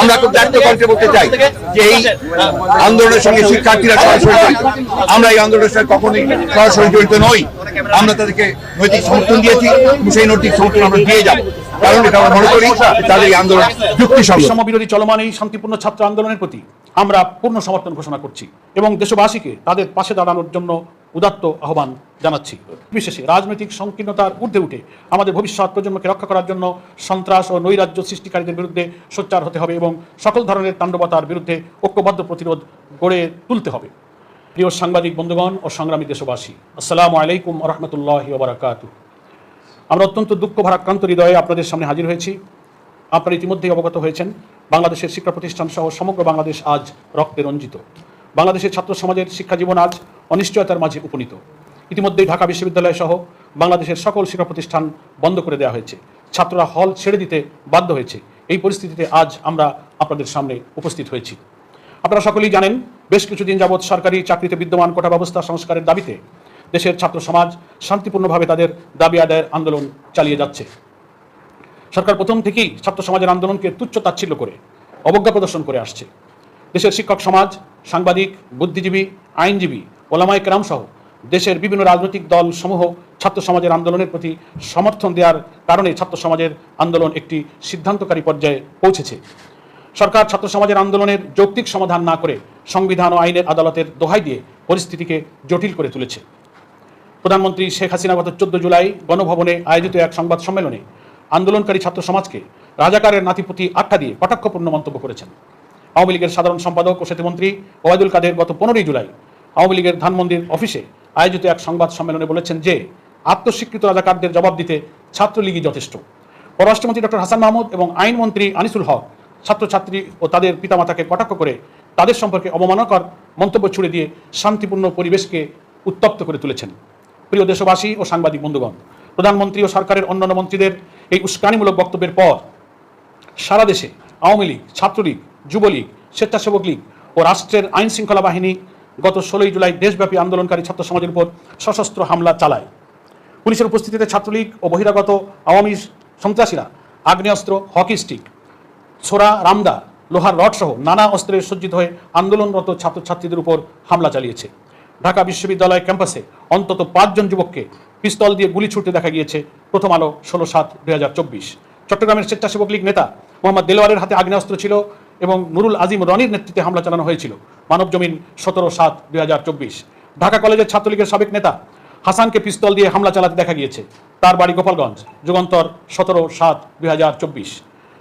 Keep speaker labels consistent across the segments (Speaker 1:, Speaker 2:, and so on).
Speaker 1: আমরা খুব দায়িত্ব কণ্ঠে বলতে চাই যে এই আন্দোলনের সঙ্গে শিক্ষার্থীরা সরাসরি জড়িত। আমরা এই আন্দোলনের সঙ্গে কখনোই সরাসরি জড়িত নই। আমরা তাদেরকে নৈতিক সমর্থন দিয়েছি সেই নৈতিক সমর্থন আমরা দিয়ে যাব। কারণ এটা আমরা মনে করি তাদের এই আন্দোলন যুক্তিসঙ্গত।
Speaker 2: বৈষম্য চলমান এই শান্তিপূর্ণ ছাত্র আন্দোলনের প্রতি আমরা পূর্ণ সমর্থন ঘোষণা করছি এবং দেশবাসীকে তাদের পাশে দাঁড়ানোর জন্য উদাত্ত আহ্বান জানাচ্ছি। বিশেষে রাজনৈতিক সংকীর্ণতার ঊর্ধ্বে উঠে আমাদের ভবিষ্যৎ প্রজন্মকে রক্ষা করার জন্য সন্ত্রাস ও নৈরাজ্য সৃষ্টিকারীদের বিরুদ্ধে সোচ্চার হতে হবে এবং সকল ধরনের তাণ্ডবতার বিরুদ্ধে ঐক্যবদ্ধ প্রতিরোধ গড়ে তুলতে হবে। প্রিয় সাংবাদিক, বন্ধুগণ ও সংগ্রামী দেশবাসী, আসসালামু আলাইকুম রহমতুল্লাহ বারাকাতু। আমরা অত্যন্ত দুঃখ ভারাক্রান্ত হৃদয়ে আপনাদের সামনে হাজির হয়েছি। আপনারা ইতিমধ্যেই অবগত হয়েছেন, বাংলাদেশের শিক্ষা প্রতিষ্ঠান সহ সমগ্র বাংলাদেশ আজ রক্তে রঞ্জিত। বাংলাদেশের ছাত্র সমাজের শিক্ষা জীবন আজ অনিশ্চয়তার মাঝে উপনীত। ইতিমধ্যেই ঢাকা বিশ্ববিদ্যালয় সহ বাংলাদেশের সকল শিক্ষা প্রতিষ্ঠান বন্ধ করে দেওয়া হয়েছে। ছাত্ররা হল ছেড়ে দিতে বাধ্য হয়েছে। এই পরিস্থিতিতে আজ আমরা আপনাদের সামনে উপস্থিত হয়েছি। আপনারা সকলেই জানেন, বেশ কিছুদিন যাবৎ সরকারি চাকরিতে বিদ্যমান কোটা ব্যবস্থা সংস্কারের দাবিতে দেশের ছাত্র সমাজ শান্তিপূর্ণভাবে তাদের দাবি আদায়ের আন্দোলন চালিয়ে যাচ্ছে। সরকার প্রথম থেকেই ছাত্র সমাজের আন্দোলনকে তুচ্ছ তাচ্ছিল্য করে, অবজ্ঞা প্রদর্শন করে আসছে। দেশের শিক্ষক সমাজ, সাংবাদিক, বুদ্ধিজীবী, আইনজীবী, ওলামায় কেরাম সহ দেশের বিভিন্ন রাজনৈতিক দল সমূহ ছাত্র সমাজের আন্দোলনের প্রতি সমর্থন দেওয়ার কারণে ছাত্র সমাজের আন্দোলন একটি সিদ্ধান্তকারী পর্যায়ে পৌঁছেছে। সরকার ছাত্র সমাজের আন্দোলনের যৌক্তিক সমাধান না করে সংবিধান ও আইনের আদালতের দোহাই দিয়ে পরিস্থিতিকে জটিল করে তুলেছে। প্রধানমন্ত্রী শেখ হাসিনা গত চোদ্দ জুলাই গণভবনে আয়োজিত এক সংবাদ সম্মেলনে আন্দোলনকারী ছাত্র সমাজকে রাজাকারের নাতিপুতি আখ্যা দিয়ে কটাক্ষপূর্ণ মন্তব্য করেছেন। আওয়ামী লীগের সাধারণ সম্পাদক ও সেতুমন্ত্রী ওবায়দুল কাদের গত পনেরোই জুলাই আওয়ামী লীগের ধানমন্দির অফিসে আয়োজিত এক সংবাদ সম্মেলনে বলেছেন যে, আত্মস্বীকৃত রাজাকারদের জবাব দিতে ছাত্রলীগই যথেষ্ট। পররাষ্ট্রমন্ত্রী ডক্টর হাসান মাহমুদ এবং আইনমন্ত্রী আনিসুল হক, ছাত্রছাত্রী ও তাদের পিতামাতাকে কটাক্ষ করে তাদের সম্পর্কে অবমাননাকর মন্তব্য ছুড়ে দিয়ে শান্তিপূর্ণ পরিবেশকে উত্তপ্ত করে তুলেছেন। প্রিয় দেশবাসী ও সাংবাদিক বন্ধুগণ, প্রধানমন্ত্রী ও সরকারের অন্যান্য মন্ত্রীদের এই উস্কানিমূলক বক্তব্যের পর সারা দেশে আওয়ামী লীগ, ছাত্রলীগ যুবলীগ, স্বেচ্ছাসেবক লীগ ও রাষ্ট্রের আইন শৃঙ্খলা বাহিনী গত ষোলোই জুলাই দেশব্যাপী আন্দোলনকারী ছাত্র সমাজের উপর সশস্ত্র হামলা চালায়। পুলিশের উপস্থিতিতে ছাত্রলীগ ও বহিরাগত আওয়ামী সন্ত্রাসীরা আগ্নেয়াস্ত্র, হকি স্টিক, ছোড়া, রামদা, লোহার রড সহ নানা অস্ত্রে সজ্জিত হয়ে আন্দোলনরত ছাত্রছাত্রীদের উপর হামলা চালিয়েছে। ঢাকা বিশ্ববিদ্যালয় ক্যাম্পাসে অন্তত পাঁচজন যুবককে পিস্তল দিয়ে গুলি ছুটতে দেখা গিয়েছে প্রথম আলো ষোলো সাত দুই চট্টগ্রামের স্বেচ্ছাসেবক লীগ নেতা মোহাম্মদ দেলোয়ারের হাতে আগ্নেয়াস্ত্র ছিল এবং নুরুল আজিম রনির নেতৃত্বে হামলা চালানো হয়েছিল। মানব জমিন সতেরো সাত দুই ঢাকা কলেজের ছাত্রলীগের সাবেক নেতা হাসানকে পিস্তল দিয়ে হামলা চালাতে দেখা গিয়েছে। তার বাড়ি গোপালগঞ্জ, যুগান্তর, সতেরো সাত দুই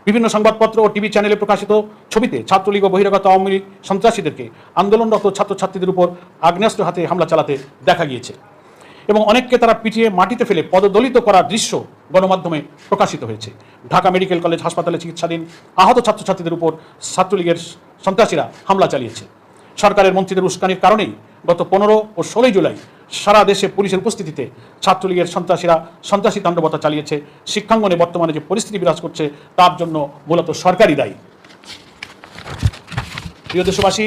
Speaker 2: বিভিন্ন সংবাদপত্র ও টিভি চ্যানেলে প্রকাশিত ছবিতে ছাত্রলীগ ও বহিরাগত আওয়ামী লীগ সন্ত্রাসীদেরকে আন্দোলনরত ছাত্রছাত্রীদের উপর আগ্নেয়াস্ত্র হাতে হামলা চালাতে দেখা গিয়েছে। এবং অনেককে তারা পিটিয়ে মাটিতে ফেলে পদদলিত করার দৃশ্য গণমাধ্যমে প্রকাশিত হয়েছে। ঢাকা মেডিকেল কলেজ হাসপাতালে চিকিৎসাধীন আহত ছাত্রছাত্রীদের উপর ছাত্রলীগের সন্ত্রাসীরা হামলা চালিয়েছে। সরকারের মন্ত্রীদের উস্কানির কারণেই গত পনেরো ও ষোলোই জুলাই সারা দেশে পুলিশের উপস্থিতিতে ছাত্রলীগের সন্ত্রাসীরা সন্ত্রাসী তাণ্ডবতা চালিয়েছে। শিক্ষাঙ্গনে বর্তমানে যে পরিস্থিতি বিরাজ করছে, তার জন্য মূলত সরকারই দায়ী। প্রিয় দেশবাসী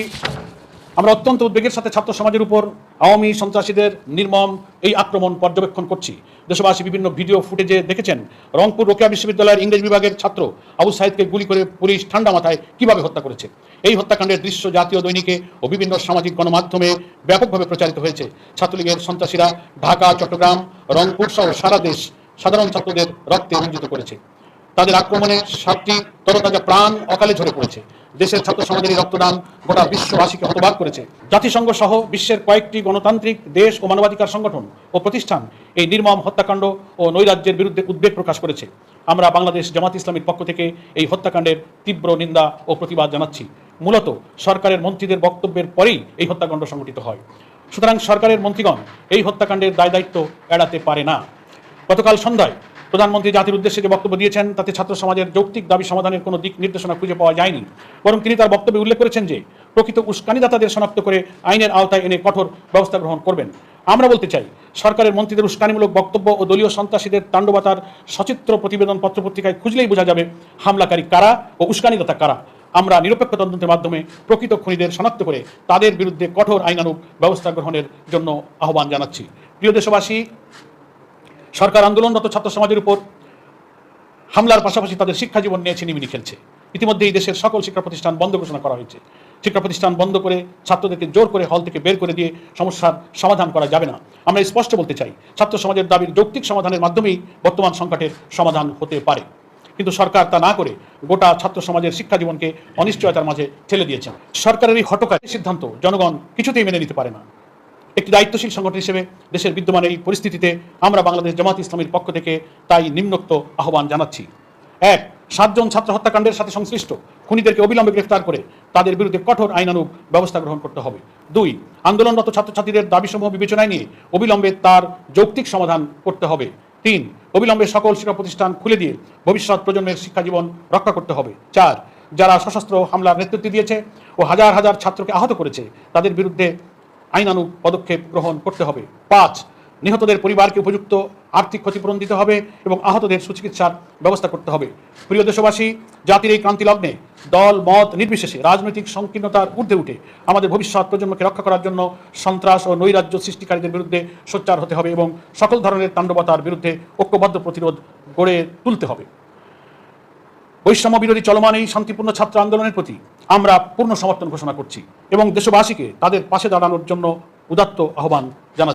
Speaker 2: আমরা অত্যন্ত উদ্বেগের সাথে ছাত্র সমাজের উপর আওয়ামী সন্ত্রাসীদের নির্মম এই আক্রমণ পর্যবেক্ষণ করছি। দেশবাসী বিভিন্ন ভিডিও ফুটেজে দেখেছেন, রংপুর রোকেয়া বিশ্ববিদ্যালয়ের ইংরেজ বিভাগের ছাত্র আবু সাহিদকে গুলি করে পুলিশ ঠান্ডা মাথায় কীভাবে হত্যা করেছে? এই হত্যাকাণ্ডের দৃশ্য জাতীয় দৈনিকে ও বিভিন্ন সামাজিক গণমাধ্যমে ব্যাপকভাবে প্রচারিত হয়েছে। ছাত্রলীগের সন্ত্রাসীরা ঢাকা, চট্টগ্রাম, রংপুর সহ সারা দেশ সাধারণ ছাত্রদের রক্তে রঞ্জিত করেছে। তাদের আক্রমণে সাতটি তরতাজা প্রাণ অকালে ঝরে পড়েছে। দেশের ছাত্র সমাজের রক্তদান গোটা বিশ্ববাসীকে হতবাক করেছে। জাতিসংঘ সহ বিশ্বের কয়েকটি গণতান্ত্রিক দেশ ও মানবাধিকার সংগঠন ও প্রতিষ্ঠান এই নির্মম হত্যাকাণ্ড ও নৈরাজ্যের বিরুদ্ধে উদ্বেগ প্রকাশ করেছে। আমরা বাংলাদেশ জামাত ইসলামীর পক্ষ থেকে এই হত্যাকাণ্ডের তীব্র নিন্দা ও প্রতিবাদ জানাচ্ছি। মূলত সরকারের মন্ত্রীদের বক্তব্যের পরেই এই হত্যাকাণ্ড সংঘটিত হয়। সুতরাং সরকারের মন্ত্রীগণ এই হত্যাকাণ্ডের দায় দায়িত্ব এড়াতে পারে না। গতকাল সন্ধ্যায় প্রধানমন্ত্রী জাতির উদ্দেশ্যে যে বক্তব্য দিয়েছেন, তাতে ছাত্র সমাজের যৌক্তিক দাবি সমাধানের কোনো দিক নির্দেশনা খুঁজে পাওয়া যায়নি। বরং তিনি তার বক্তব্যে উল্লেখ করেছেন যে, প্রকৃত উস্কানিদাতাদের শনাক্ত করে আইনের আওতায় এনে কঠোর ব্যবস্থা গ্রহণ করবেন। আমরা বলতে চাই, সরকারের মন্ত্রীদের উস্কানিমূলক বক্তব্য ও দলীয় সন্ত্রাসীদের তাণ্ডবতার সচিত্র প্রতিবেদন পত্রপত্রিকায় খুঁজলেই বোঝা যাবে হামলাকারী কারা ও উস্কানিদাতা কারা। আমরা নিরপেক্ষ তদন্তের মাধ্যমে প্রকৃত খুনিদের শনাক্ত করে তাদের বিরুদ্ধে কঠোর আইনানুগ ব্যবস্থা গ্রহণের জন্য আহ্বান জানাচ্ছি। প্রিয় দেশবাসী সরকার আন্দোলনরত ছাত্র সমাজের উপর হামলার পাশাপাশি তাদের শিক্ষা জীবন নিয়ে ছিনিমিনি খেলছে। ইতিমধ্যেই দেশের সকল শিক্ষা প্রতিষ্ঠান বন্ধ ঘোষণা করা হয়েছে। শিক্ষা প্রতিষ্ঠান বন্ধ করে ছাত্রদেরকে জোর করে হল থেকে বের করে দিয়ে সমস্যার সমাধান করা যাবে না। আমরা স্পষ্ট বলতে চাই, ছাত্র সমাজের দাবির যৌক্তিক সমাধানের মাধ্যমেই বর্তমান সংকটের সমাধান হতে পারে। কিন্তু সরকার তা না করে গোটা ছাত্র সমাজের শিক্ষা জীবনকে অনিশ্চয়তার মাঝে ঠেলে দিয়েছেন। সরকারের এই হটকারী সিদ্ধান্ত জনগণ কিছুতেই মেনে নিতে পারে না। একটি দায়িত্বশীল সংগঠন হিসেবে দেশের বিদ্যমান এই পরিস্থিতিতে আমরা বাংলাদেশ জামাত ইসলামীর পক্ষ থেকে তাই নিম্নোক্ত আহ্বান জানাচ্ছি। এক, সাতজন ছাত্র হত্যাকাণ্ডের সাথে সংশ্লিষ্ট খুনিদেরকে অবিলম্বে গ্রেফতার করে তাদের বিরুদ্ধে কঠোর আইনানুগ ব্যবস্থা গ্রহণ করতে হবে। দুই, আন্দোলনরত ছাত্রছাত্রীদের দাবিসমূহ বিবেচনায় নিয়ে অবিলম্বে তার যৌক্তিক সমাধান করতে হবে। তিন, অবিলম্বে সকল শিক্ষা প্রতিষ্ঠান খুলে দিয়ে ভবিষ্যৎ প্রজন্মের শিক্ষা জীবন রক্ষা করতে হবে। চার, যারা সশস্ত্র হামলার নেতৃত্ব দিয়েছে ও হাজার হাজার ছাত্রকে আহত করেছে, তাদের বিরুদ্ধে আইনানুগ পদক্ষেপ গ্রহণ করতে হবে। পাঁচ, নিহতদের পরিবারকে উপযুক্ত আর্থিক ক্ষতিপূরণ দিতে হবে এবং আহতদের সুচিকিৎসার ব্যবস্থা করতে হবে। প্রিয় দেশবাসী, জাতির এই ক্রান্তি লগ্নে দল, মত নির্বিশেষে রাজনৈতিক সংকীর্ণতার ঊর্ধ্বে উঠে আমাদের ভবিষ্যৎ প্রজন্মকে রক্ষা করার জন্য সন্ত্রাস ও নৈরাজ্য সৃষ্টিকারীদের বিরুদ্ধে সোচ্চার হতে হবে এবং সকল ধরনের তাণ্ডবতার বিরুদ্ধে ঐক্যবদ্ধ প্রতিরোধ গড়ে তুলতে হবে। বৈষম্য বিরোধী চলমান এই শান্তিপূর্ণ ছাত্র আন্দোলনের প্রতি আমরা পূর্ণ সমর্থন ঘোষণা করছি এবং দেশবাসীকে তাদের পাশে দাঁড়ানোর জন্য উদাত্ত আহ্বান